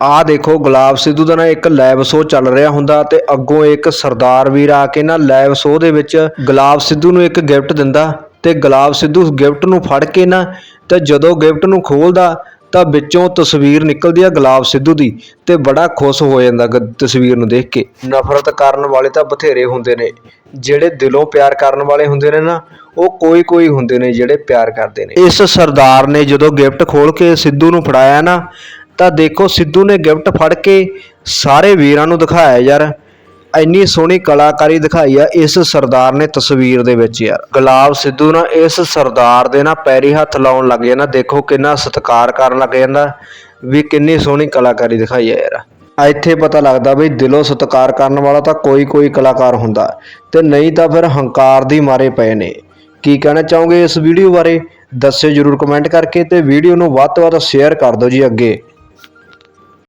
ਆਹ ਦੇਖੋ, ਗੁਲਾਬ ਸਿੱਧੂ ਦਾ ਨਾ ਇੱਕ ਲਾਈਵ ਸ਼ੋਅ ਚੱਲ ਰਿਹਾ ਹੁੰਦਾ ਤੇ ਅੱਗੋਂ ਇੱਕ ਸਰਦਾਰ ਵੀਰ ਆ ਕੇ ਨਾ ਲਾਈਵ ਸ਼ੋਅ ਦੇ ਵਿੱਚ ਗੁਲਾਬ ਸਿੱਧੂ ਨੂੰ ਇੱਕ ਗਿਫਟ ਦਿੰਦਾ ਤੇ ਗੁਲਾਬ ਸਿੱਧੂ ਗਿਫਟ ਨੂੰ ਫੜ ਕੇ ਨਾ ਤੇ ਜਦੋਂ ਗਿਫਟ ਨੂੰ ਖੋਲਦਾ ਤਾਂ ਵਿੱਚੋਂ ਤਸਵੀਰ ਨਿਕਲਦੀ ਆ ਗੁਲਾਬ ਸਿੱਧੂ ਦੀ ਤੇ ਬੜਾ ਖੁਸ਼ ਹੋ ਜਾਂਦਾ ਤਸਵੀਰ ਨੂੰ ਦੇਖ ਕੇ। ਨਫ਼ਰਤ ਕਰਨ ਵਾਲੇ ਤਾਂ ਬਥੇਰੇ ਹੁੰਦੇ ਨੇ, ਜਿਹੜੇ ਦਿਲੋਂ ਪਿਆਰ ਕਰਨ ਵਾਲੇ ਹੁੰਦੇ ਨੇ ਨਾ, ਉਹ ਕੋਈ ਕੋਈ ਹੁੰਦੇ ਨੇ ਜਿਹੜੇ ਪਿਆਰ ਕਰਦੇ ਨੇ। ਇਸ ਸਰਦਾਰ ਨੇ ਜਦੋਂ ਗਿਫਟ ਖੋਲ ਕੇ ਸਿੱਧੂ ਨੂੰ ਫੜਾਇਆ ਨਾ ਤਾਂ ਦੇਖੋ ਸਿੱਧੂ ਨੇ ਗਿਫਟ ਫੜ ਕੇ ਸਾਰੇ ਵੀਰਾਂ ਨੂੰ ਦਿਖਾਇਆ ਯਾਰ। ਇੰਨੀ ਸੋਹਣੀ ਕਲਾਕਾਰੀ ਦਿਖਾਈ ਆ ਇਸ ਸਰਦਾਰ ਨੇ ਤਸਵੀਰ ਦੇ ਵਿੱਚ ਯਾਰ। ਗੁਲਾਬ ਸਿੱਧੂ ਨਾ ਇਸ ਸਰਦਾਰ ਦੇ ਨਾ ਪੈਰੀ ਹੱਥ ਲਾਉਣ ਲੱਗ ਜਾਂਦਾ। ਦੇਖੋ ਕਿੰਨਾ ਸਤਿਕਾਰ ਕਰਨ ਲੱਗ ਜਾਂਦਾ। ਵੀ ਕਿੰਨੀ ਸੋਹਣੀ ਕਲਾਕਾਰੀ ਦਿਖਾਈ ਆ ਯਾਰ। ਇੱਥੇ ਪਤਾ ਲੱਗਦਾ ਵੀ ਦਿਲੋਂ ਸਤਿਕਾਰ ਕਰਨ ਵਾਲਾ ਤਾਂ ਕੋਈ ਕੋਈ ਕਲਾਕਾਰ ਹੁੰਦਾ। ਤੇ ਨਹੀਂ ਤਾਂ ਫਿਰ ਹੰਕਾਰ ਦੀ ਮਾਰੇ ਪਏ ਨੇ। ਕੀ ਕਹਿਣਾ ਚਾਹੋਗੇ ਇਸ ਵੀਡੀਓ ਬਾਰੇ? ਦੱਸਿਓ ਜਰੂਰ ਕਮੈਂਟ ਕਰਕੇ ਤੇ ਵੀਡੀਓ ਨੂੰ ਵੱਧ ਤੋਂ ਵੱਧ ਸ਼ੇਅਰ ਕਰ ਦਿਓ ਜੀ ਅੱਗੇ।